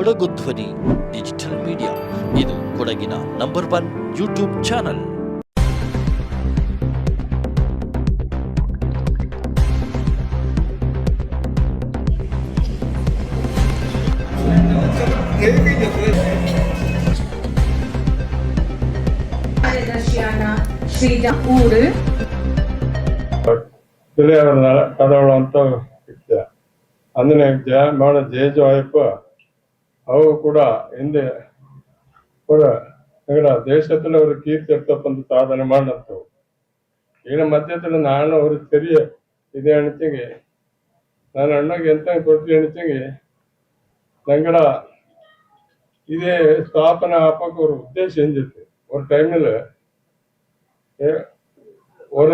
ಕೊಡಗು ಧ್ವನಿ digital media ಇದು ಕೊಡಗಿನ ನಂಬರ್ ಒನ್ ಯೂಟ್ಯೂಬ್ ಚಾನಲ್ ತಿಳಿಯವನ್ನ ಅಂತ ಅಂದ್ರೆ ಜಯ ಮಾಡ ಜೇಜು ಆಯಪ್ಪ ಅವು ಕೂಡ ಹಿಂದೆ ಕೂಡ ದೇಶದಲ್ಲಿ ಅವರು ಕೀರ್ತಿ ಇರ್ತಕ್ಕಂಥ ಸಾಧನೆ ಮಾಡಂತವು ಈಗ ಮಧ್ಯದಲ್ಲಿ ನಾನು ಅವ್ರ ತೆರಿಯ ಇದೆ ಅಣತಿಗೆ ನಾನು ಅಣ್ಣಗೆ ಎಂತ ಕೊಡ್ತೀವಿ ಅಣತಿಗೆ ನಂಗಡ ಇದೇ ಸ್ಥಾಪನೆ ಹಾಪಕ್ಕೆ ಅವ್ರ ಉದ್ದೇಶ ಎಂದಿತ್ತು ಅವ್ರ ಟೈಮಲ್ಲಿ ಅವರ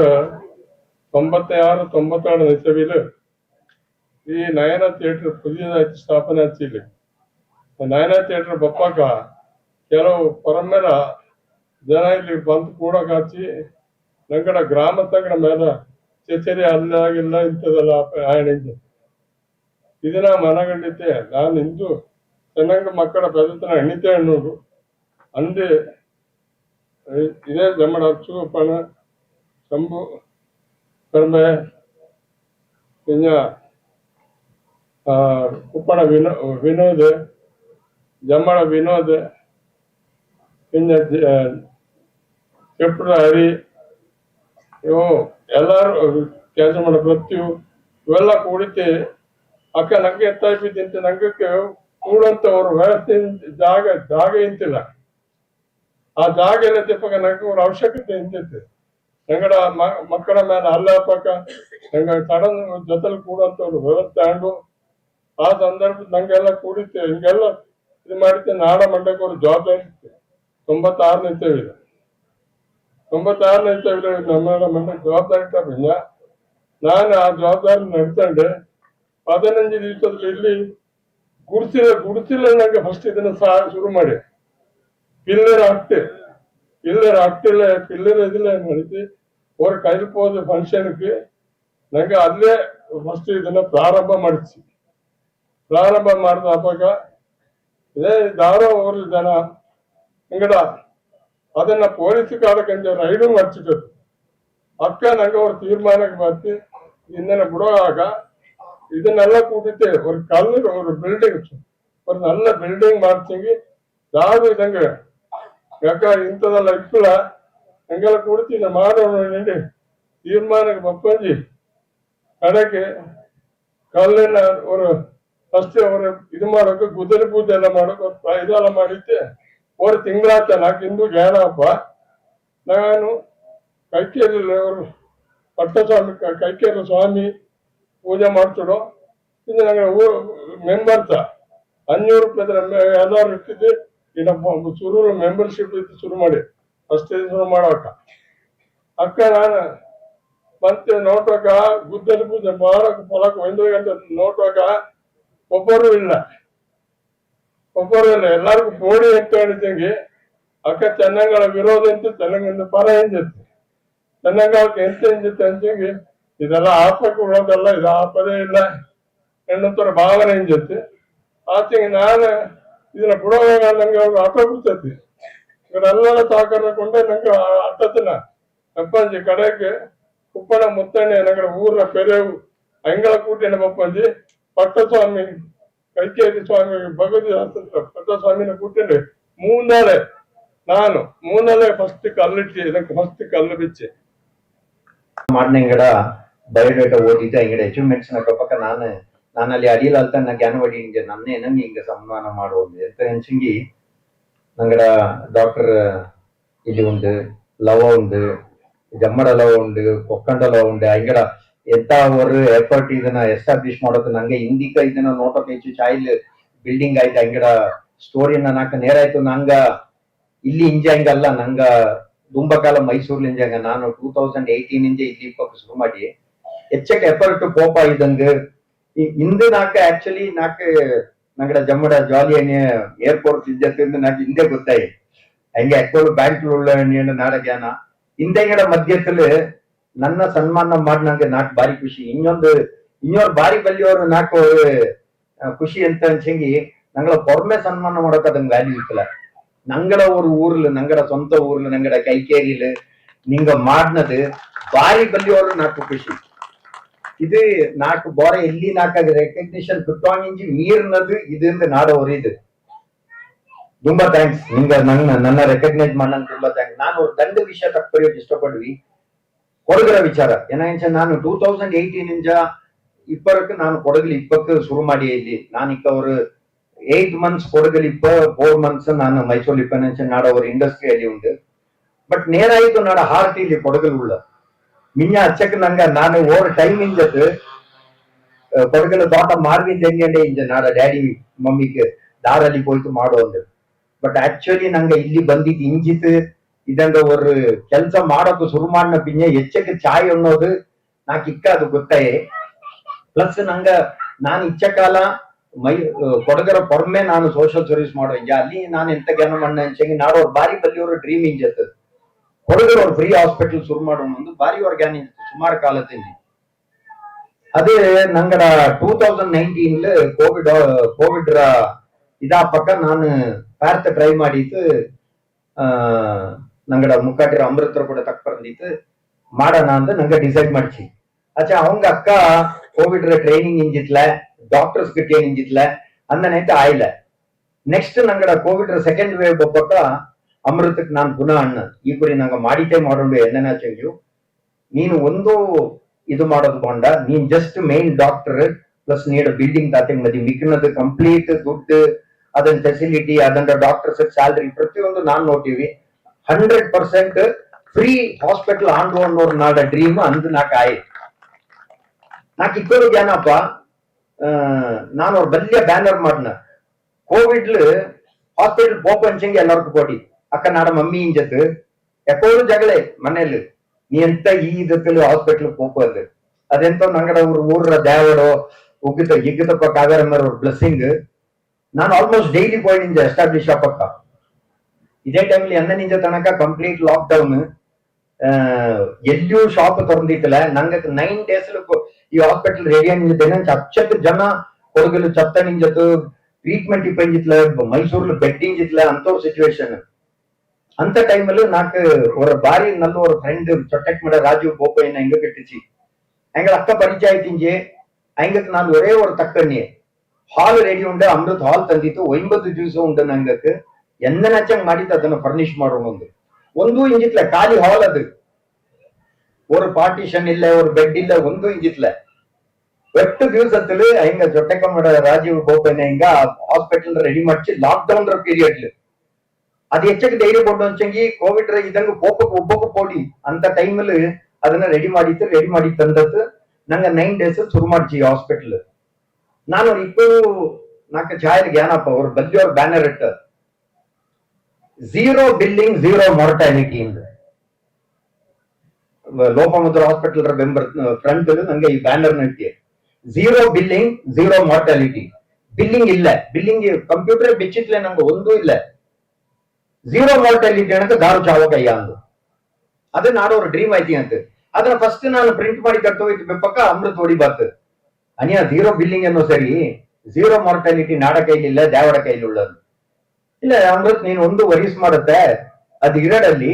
ತೊಂಬತ್ತಾರು ತೊಂಬತ್ತಾರು தொம்பத்தாறு ಈ ನಯನ ಥಿಯೇಟರ್ தியேட்டர் ಸ್ಥಾಪನೆ ಹಚ್ಚಿಲ್ಲ ನಯನ ಥಿಯೇಟರ್ ಬಪ್ಪಾಕ ಕೆಲವು ಪರಮೇರ ಜನ ಇಲ್ಲಿ ಬಂದು ಕೂಡ ಕಾಚಿ ನಂಗಡ ಗ್ರಾಮ ತಂಗಡ ಮೇಲೆ ಅಲ್ಲ ಅಲ್ಲಾಗಿಲ್ಲ ಇಂಥದೆಲ್ಲ ಆಣಿದ್ದೆ ಇದನ್ನ ಮನಗಂಡಿದ್ದೆ ನಾನು ಇಂದು ಚೆನ್ನಂಗ ಮಕ್ಕಳ ಬೆದತನ ಹೆಣಿತೆ ಅನ್ನೋದು ಅಂದೆ ಇದೇ ಜಮ್ಮಡ ಪಣ ಶಂಭು ಕರ್ಮೆ ಇನ್ನ ಉಪ್ಪಣ ವಿನೋ ವಿನೋದೆ ಜಮ್ಮಳ ವಿನೋದ್ ಇನ್ನ ಚಪ್ಪರ ಹರಿ ಇವು ಎಲ್ಲಾರು ಕೆಲಸ ಮಾಡೋ ಬರ್ತೀವಿ ಇವೆಲ್ಲ ಕೂಡಿತಿ ಅಕ್ಕ ನಂಗೆ ಎತ್ತ ಅಂತ ನಂಗಕ್ಕೆ ಕೂಡಂತ ವ್ಯವಸ್ಥೆ ಜಾಗ ಜಾಗ ಇಂತಿಲ್ಲ ಆ ಜಾಗ ಎಲ್ಲ ತಿಪ್ಪಕ ನಂಗೆ ಅವ್ರ ಅವಶ್ಯಕತೆ ಇಂತೈತೆ ನಂಗಡ ಮಕ್ಕಳ ಮೇಲೆ ಅಲ್ಲ ಪಕ್ಕ ನಂಗೆ ಜೊತೆಲಿ ಕೂಡಂತ ವ್ಯವಸ್ಥೆ ಆಂಡು ಆ ಸಂದರ್ಭ ನಂಗೆಲ್ಲ ಕೂಡಿತೆ ಹಿಂಗೆಲ್ಲ ಇದು ಮಾಡಿದ್ರೆ ನಾಡ ಮಂಡಕ್ಕೆ ಜವಾಬ್ದಾರಿ ಇರುತ್ತೆ ತೊಂಬತ್ತಾರನೇ ಸೇವಿದೆ ತೊಂಬತ್ತಾರನೇ ಸೇವಿದೆ ನಮ್ಮ ನಾಡ ಜವಾಬ್ದಾರಿ ತಗೊಂಡ ನಾನು ಆ ಜವಾಬ್ದಾರಿ ನಡ್ಕೊಂಡೆ ಹದಿನೈದು ದಿವಸದಲ್ಲಿ ಇಲ್ಲಿ ಗುಡಿಸಿಲ್ಲ ಗುಡಿಸಿಲ್ಲ ನಂಗೆ ಫಸ್ಟ್ ಇದನ್ನ ಸಹ ಶುರು ಮಾಡಿ ಪಿಲ್ಲರ್ ಹಾಕ್ತಿ ಪಿಲ್ಲರ್ ಆಗ್ತಿಲ್ಲ ಪಿಲ್ಲರ್ ಇದಿಲ್ಲ ನಡೀತಿ ಅವ್ರ ಕೈಲಿ ಹೋದ ಫಂಕ್ಷನ್ಗೆ ನಂಗೆ ಅಲ್ಲೇ ಫಸ್ಟ್ ಇದನ್ನ ಪ್ರಾರಂಭ ಮಾಡಿಸಿ ಪ್ರಾರಂಭ ಮಾಡಿದ ಹಬ್ಬಕ್ಕ ಇದೇ ದಾರೋ ಊರ್ಲ ಜನ ಹಿಂಗಡ ಅದನ್ನ ಪೊಲೀಸಕಾರಕ್ಕೆ ರೈಡು ಮರ್ಚಿಟ್ಟು ಅಕ್ಕ ನಂಗೆ ಅವ್ರ ತೀರ್ಮಾನಕ್ಕೆ ಬರ್ತಿ ನಿನ್ನ ಬಿಡುವಾಗ ಇದನ್ನೆಲ್ಲ ಕೂತಿದ್ದೆ ஒரு கல்லூரி ஒரு பில்டிங் ஒரு நல்ல பில்டிங் ಮಾಡ್ತಿಂಗಿ ಯಾರು ಇದಂಗೆ ಯಾಕ ಇಂಥದೆಲ್ಲ ಇಪ್ಪಲ ಹಂಗೆಲ್ಲ ಕೂಡ್ತಿಲ್ಲ ಮಾಡೋಣ ಹೇಳಿ ತೀರ್ಮಾನಕ್ಕೆ ಬಪ್ಪಂಜಿ ಕಡೆಗೆ ಕಲ್ಲಿನ ஒரு ಫಸ್ಟ್ ಅವರು ಇದು ಮಾಡೋಕ ಗುದರಿ ಪೂಜೆ ಎಲ್ಲ ಮಾಡೋಕೆ ಇದೆಲ್ಲ ಮಾಡಿದ್ದೆ ಅವ್ರು ತಿಂಗಳಾತ ನಾಲ್ಕು ಇಂದು ಜ್ಞಾನ ಹಬ್ಬ ನಾನು ಕೈಕೇರಿ ಅವರು ಪಟ್ಟಸ್ವಾಮಿ ಕೈಕೇರಿ ಸ್ವಾಮಿ ಪೂಜೆ ಮಾಡ್ತಿರೋ ಇದು ನನಗೆ ಮೆಂಬರ್ಸ ಅಂಜೂರು ರೂಪಾಯಿ ಎಲ್ಲರೂ ಇಟ್ಟಿದ್ದು ಇನ್ನ ಶುರು ಮೆಂಬರ್ಶಿಪ್ ಇದ್ದು ಶುರು ಮಾಡಿ ಫಸ್ಟ್ ಶುರು ಮಾಡೋಕ ಅಕ್ಕ ನಾನು ಮತ್ತೆ ನೋಟಕ ಗುದ್ದಲಿ ಪೂಜೆ ಮಾಡೋಕೆ ಫಲಕ್ಕೆ ಒಂದು ಗಂಟೆ ನೋಟಕ ಒಬ್ಬರು ಇಲ್ಲ ಒಬ್ಬರು ಇಲ್ಲ ಎಲ್ಲರಿಗೂ ಬೋಡಿ ಎತ್ತು ಅಡಿದಂಗೆ ಅಕ್ಕ ಚೆನ್ನಂಗಳ ವಿರೋಧ ಎಂತ ಚೆನ್ನಂಗಿಂದ ಪರ ಎಂಜತ್ತೆ ಚೆನ್ನಂಗಳಕ್ಕೆ ಎಂತ ಎಂಜತ್ತೆ ಅಂಜಂಗೆ ಇದೆಲ್ಲ ಆಪಕ್ಕೆ ಉಳೋದಲ್ಲ ಇದು ಆಪದೇ ಇಲ್ಲ ಎನ್ನುತ್ತರ ಭಾವನೆ ಎಂಜತ್ತೆ ಆಚೆಗೆ ನಾನು ಇದನ್ನ ಬಿಡೋವಾಗ ನಂಗೆ ಅವ್ರು ಆಟ ಬಿಡ್ತೈತಿ ಇವರೆಲ್ಲ ಸಾಕರ್ಕೊಂಡೆ ನಂಗೆ ಅಟ್ಟತನ ಅಪ್ಪಾಜಿ ಕಡೆಗೆ ಕುಪ್ಪಣ ಮುತ್ತಣ್ಣೆ ನಂಗಡ ಊರ ಪೆರೆವು ಅಂಗಳ ಕೂಟಿ ನಮ್ಮ ಅಪ್ಪಾಜಿ பட்டசுவாமி ಕೈಕೇರಿ ಸ್ವಾಮಿ ಭಗವದ್ಗೀತ ಪಟ್ಟಸ್ವಾಮಿನ ಕೂತ್ಕೊಂಡೆ ಮೂನಾಳೆ ನಾನು ಮೂನಾಳೆ ಫಸ್ಟ್ ಕಲ್ಲಿಟ್ಟು ಇದಕ್ಕೆ ಫಸ್ಟ್ ಕಲ್ಲು ಬಿಚ್ಚಿ ಮಾಡ್ನೆ ಇಂಗಡ ಬಯೋಡೇಟಾ ಓದಿದ್ದೆ ಇಂಗಡ ಅಚೀವ್ಮೆಂಟ್ಸ್ ನ ಪಕ್ಕ ನಾನು ನಾನಲ್ಲಿ ಅಡಿಯಲಾಲ್ತ ನಾ ಜ್ಞಾನವಾಡಿ ಹಿಂಗೆ ನನ್ನೇ ನಂಗೆ ಹಿಂಗೆ ಸನ್ಮಾನ ಮಾಡುವುದು ಎಂತ ಹೆಂಚಿಂಗಿ ನಂಗಡ ಡಾಕ್ಟರ್ ಇಲ್ಲಿ ಉಂಡು ಲವ ಉಂಡು ಜಮ್ಮಡ ಲವ ಉಂಡು ಕೊಕ್ಕಂಡ ಲವ ಉಂಡು ಇಂಗಡ ಎಂತ ಒಂದು ಎಫರ್ಟ್ ಇದನ್ನ ಎಸ್ಟಾಬ್ಲಿಷ್ ಮಾಡೋದು ನಂಗೆ ಹಿಂದಿಕ ಇದನ್ನ ನೋಟಕ್ಕೆ ಹೆಚ್ಚು ಚಾಯ್ಲ್ ಬಿಲ್ಡಿಂಗ್ ಆಯ್ತು ಹಂಗಿಡ ಸ್ಟೋರಿನ ನಾಕ ನೇರ ಆಯ್ತು ನಂಗ ಇಲ್ಲಿ ಇಂಜಂಗ್ ಅಲ್ಲ ನಂಗ ತುಂಬಾ ಕಾಲ ಮೈಸೂರ್ಲಿ ನಾನು ಟೂ ತೌಸಂಡ್ ಏಯ್ಟೀನ್ ಇಂದ ಇಲ್ಲಿ ಶುರು ಮಾಡಿ ಹೆಚ್ಚಕ್ ಎಫರ್ಟ್ ಕೋಪ ಇದಂಗ ಹಿಂದೆ ನಾಕ ಆಕ್ಚುಲಿ ನಾಕ ನಂಗಡ ಜಮ್ಮಡ ಜಾಲಿ ಏನೇ ಏರ್ಪೋರ್ಟ್ ಇದ್ದ ನಾಕ ಹಿಂದೆ ಗೊತ್ತಾಯಿ ಹಂಗೆ ಅಕ್ಕೋಳು ಬ್ಯಾಂಕ್ ನಾಡಗ್ಯಾನ ಹಿಂದೆ ಗಿಡ ಮಧ್ಯದಲ್ಲಿ ನನ್ನ ಸನ್ಮಾನ ಮಾಡಿ ನನಗೆ ನಾಲ್ಕು ಬಾರಿ ಖುಷಿ ಇನ್ನೊಂದು ಇನ್ನೊಂದು ಬಾರಿ ಬಲ್ಲಿಯವ್ರು ನಾಲ್ಕು ಖುಷಿ ಅಂತ ಅನ್ಸಂಗಿ ನಂಗಳ ಪೊರ್ಮೆ ಸನ್ಮಾನ ಮಾಡೋಕೆ ಅದಂಗೆ ವ್ಯಾಲ್ಯೂ ಇಕ್ಕಲ್ಲ ನಂಗಡ ஒரு ஊர்ல ನಂಗಡ ಸ್ವಂತ ஊர்ல ನಂಗಡ கைகேரியில ನಿಂಗ ಮಾಡಿನದು ಬಾರಿ ಬಲ್ಲಿಯವರು ನಾಲ್ಕು ಖುಷಿ இது நாக்கு போற எல்லி நாக்காக ரெக்கக்னிஷன் பிட்டாங்கிஞ்சு மீறினது இதுந்து நாட ஒரு இது ತುಂಬಾ ಥ್ಯಾಂಕ್ಸ್ ನಿಮ್ಗೆ ನನ್ನ ನನ್ನ ರೆಕಗ್ನೈಸ್ ಮಾಡಂಗ್ ತುಂಬಾ ಥ್ಯಾಂಕ್ಸ್ ನಾನು ದಂಡ ವಿಷಯ ತಪ್ಪು ಇಷ್ಟಪಡ್ವಿ கொடுக்கிற விசாரம் என்ன நினச்ச நான் டூ தௌசண்ட் எயிட்டீன் இன்ச்சா இப்ப இருக்கு நான் கொடுகல் இப்பக்கு சுருமாடியே இல்லை நான் இப்ப ஒரு எயிட் மந்த்ஸ் கொடுகல் இப்ப ஃபோர் மந்த்ஸ் நான் மைசூர் இப்ப நினைச்சேன் ஒரு இண்டஸ்ட்ரி அடி உண்டு பட் நேராக நான் ஹார்ட் இல்லை கொடுகல் உள்ள மின்ன அச்சக்கு நாங்க நான் ஒரு டைம் இஞ்சத்து கொடுகல் தோட்டம் மார்க் தெரியண்டே இஞ்ச நாட டேடி மம்மிக்கு தாரலி போயிட்டு மாடு வந்து பட் ஆக்சுவலி நாங்க இல்லி பந்திட்டு இஞ்சிட்டு இதங்க ஒரு கெல்ச மாடக்கு சுருமான பின்ன எச்சக்கு சாய் ஒன்னோது நான் கிக்காது குத்தையே பிளஸ் நாங்க நான் இச்சக்காலாம் மை கொடுக்கிற பொறுமே நான் சோசியல் சர்வீஸ் மாடுவேன் அல்லி நான் எந்த கிணம் பண்ணி நான் ஒரு பாரி பள்ளி ஒரு ட்ரீம் இஞ்சத்து கொடுக்கிற ஒரு ஃப்ரீ ஹாஸ்பிட்டல் சுருமாடணும் வந்து பாரி ஒரு ஒர்கானிக் சுமார் காலத்துக்கு அது நாங்கடா டூ தௌசண்ட் நைன்டீன்ல கோவிட் கோவிட் இதா பக்கம் நான் பேர்த்த ட்ரை மாடிட்டு ನಂಗಡ ಮುಕ್ಕಾಟಿರ ಅಮೃತರು ಕೂಡ ತಕ್ಕ ಬಂದಿತ್ತು ಮಾಡೋಣ ಅಂತ ನಂಗೆ ಡಿಸೈಡ್ ಮಾಡ್ಸಿ ಅಚ್ಚಾ ಅವಂಗ ಅಕ್ಕ ಕೋವಿಡ್ ಟ್ರೈನಿಂಗ್ ಇಂಜಿತ್ಲ ಡಾಕ್ಟರ್ಸ್ ಟ್ರೈನಿಂಗ್ ಇಂಜಿತ್ಲ ಅಂದನೈತೆ ಆಯ್ಲ ನೆಕ್ಸ್ಟ್ ನಂಗಡ ಕೋವಿಡ್ ಸೆಕೆಂಡ್ ವೇವ್ ಬಬ್ಬಕ್ಕ ಅಮೃತಕ್ಕೆ ನಾನು ಪುನಃ ಅಣ್ಣ ಈ ಕುರಿ ನಂಗೆ ಮಾಡಿತೇ ಮಾಡೋಣ ಎಂದನ ಚೇಂಜು ನೀನು ಒಂದು ಇದು ಮಾಡೋದು ಕೊಂಡ ನೀನ್ ಜಸ್ಟ್ ಮೇನ್ ಡಾಕ್ಟರ್ ಪ್ಲಸ್ ನೀಡ ಬಿಲ್ಡಿಂಗ್ ತಾತೆ ಮದಿ ಮಿಕ್ಕಿನದು ಕಂಪ್ಲೀಟ್ ದುಡ್ಡು ಅದನ್ನ ಫೆಸಿಲಿಟಿ ಅದಂತ ಡಾಕ್ಟರ್ಸ್ ಸ್ಯಾಲ್ರಿ ಪ್ರತಿಯೊಂದು ನಾನ್ ನೋಡ್ತೀವಿ hundred percent free hospital on road dream dream అందు నాకు ఆయి ನಾನು ಅವ್ರ ಬಲ್ಯ ಬ್ಯಾನರ್ ಮಾಡ್ನ ಕೋವಿಡ್ ಹಾಸ್ಪಿಟಲ್ ಓಪನ್ಸಿಂಗ್ ಎಲ್ಲರಿಗೂ ಕೊಡಿ ಅಕ್ಕ ನಾಡ ಮಮ್ಮಿ ಇಂಜತ್ ಎಕ್ಕೋರು ಜಗಳೇ ಮನೆಯಲ್ಲಿ ನೀ ಎಂತ ಈ ಇದಕ್ಕಲ್ಲಿ ಹಾಸ್ಪಿಟಲ್ ಹೋಗೋದು ಅದೆಂತ ನಂಗಡ ಅವ್ರ ಊರ ದ್ಯಾವಡೋ ಉಗಿತ ಇಗ್ಗಿತಪ್ಪ ಕಾವೇರಮ್ಮರ ಬ್ಲೆಸ್ಸಿಂಗ್ ನಾನು ಆಲ್ಮೋಸ್ಟ್ ಡೈಲಿ ಪಾಯಿಂಟ್ ಎಸ್ಟಾಬ್ಲಿಷ್ ಅಪ್ಪಕ್ಕ இதே டைம்ல எந்த நிஞ்ச தனக்கா கம்ப்ளீட் லாக்டவுனு எல்லோரும் ஷாப்பு திறந்துட்டுல நாங்க நைன் டேஸ்ல ஹாஸ்பிட்டல் ரெடியா நின்று சச்சத்து ஜனா கொடுக்கல சத்த நிஞ்சத்து ட்ரீட்மெண்ட் இப்ப இஞ்சத்துல மைசூர்ல பெட் இஞ்சத்துல அந்த ஒரு சுச்சுவேஷன் அந்த டைம்ல நாக்கு ஒரு பாரி நல்ல ஒரு ஃப்ரெண்டு சொட்டைக்கு மேட ராஜீவ் போப்போ என்ன எங்க கெட்டுச்சு எங்களை அக்கா பரிச்சாயத்திஞ்சு எங்களுக்கு நாங்க ஒரே ஒரு தக்கண்ணி ஹால் ரெடி உண்டு அம்பது ஹால் தந்தித்து ஒன்பது ஜூஸும் உண்டு எங்களுக்கு ಎಂದನಾಚಂಗ್ ಮಾಡಿದ್ದ ಅದನ್ನ ಫರ್ನಿಶ್ ಮಾಡೋಣೊಂದು ಒಂದು ಇಂಜಿತ್ಲೆ ಖಾಲಿ ಹಾಲ್ ಅದು ஒரு பார்ட்டிஷன் இல்ல ஒரு பெட் இல்ல ಒಂದು ಇಂಜಿತ್ಲೆ ಒಟ್ಟು ದಿವಸದಲ್ಲಿ ಹಿಂಗ ಜೊಟ್ಟೆಕೊಂಬಡ ರಾಜೀವ್ ಬೋಪೆನೆ ಹಿಂಗ ಹಾಸ್ಪಿಟಲ್ ರೆಡಿ ಮಾಡಿಸಿ ಲಾಕ್ ಡೌನ್ ಪೀರಿಯಡ್ ಅದು ಹೆಚ್ಚಕ್ಕೆ ಧೈರ್ಯ ಕೊಟ್ಟು ಅಂಚಂಗಿ ಕೋವಿಡ್ ಇದಂಗ ಹೋಗಕ್ ಒಬ್ಬಕ್ಕೆ ಪೋಡಿ ಅಂತ ಟೈಮಲ್ಲಿ ಅದನ್ನ ರೆಡಿ ಮಾಡಿತ್ತು ರೆಡಿ ಮಾಡಿ ತಂದದ್ದು ನಂಗೆ ನೈನ್ ಡೇಸ್ ಶುರು ಮಾಡಿಸಿ ಹಾಸ್ಪಿಟಲ್ ನಾನು ಇಬ್ಬರು ನಾಲ್ಕು ಜಾಯರ್ ಗ್ಯಾನಪ್ಪ ಅವ್ರು ಬಲ್ಲಿ ಅವ್ರ ಬ್ಯಾನರ್ ಇಟ್ಟ ಝೀರೋ ಬಿಲ್ಲಿಂಗ್ ಝೀರೋ ಮಾರ್ಟಾಲಿಟಿ ಅಂದ್ರೆ ಲೋಪಮಧುರ ಹಾಸ್ಪಿಟಲ್ ಬೆಂಬರ್ ಫ್ರಂಟ್ ನಂಗೆ ಈ ಬ್ಯಾನರ್ ಇಟ್ಟಿದೆ zero billing zero mortality billing ಇಲ್ಲ ಬಿಲ್ಲಿಂಗ್ ಕಂಪ್ಯೂಟರ್ ಬಿಚ್ಚಿಟ್ಲೆ ನಂಗೆ ಒಂದೂ ಇಲ್ಲ ಝೀರೋ ಮಾರ್ಟಾಲಿಟಿ ಅಂತ ದಾರು ಚಾವಕಯ್ಯ ಅಂದು ಅದು ನಾನು ಅವ್ರ ಡ್ರೀಮ್ ಐತಿ ಅಂತ ಅದನ್ನ ಫಸ್ಟ್ ನಾನು ಪ್ರಿಂಟ್ ಮಾಡಿ ಕಟ್ಟೋಯ್ತು ಬೆಪ್ಪಕ್ಕ ಅಮೃತ ಹೊಡಿ ಬರ್ತದೆ ಅನಿಯ ಝೀರೋ ಬಿಲ್ಲಿಂಗ್ ಅನ್ನೋ ಸರಿ ಝೀರೋ ಮಾರ್ಟಾಲಿಟಿ ನಾಡ ಕೈಲಿಲ್ಲ ದ್ಯಾವಡ ಕೈಲಿಲ್ಲ ಇಲ್ಲ ಅಂದ್ರೆ ನೀನು ಒಂದು ವರೀಸ್ ಮಾಡುತ್ತೆ ಅದ್ ಇರಡಲ್ಲಿ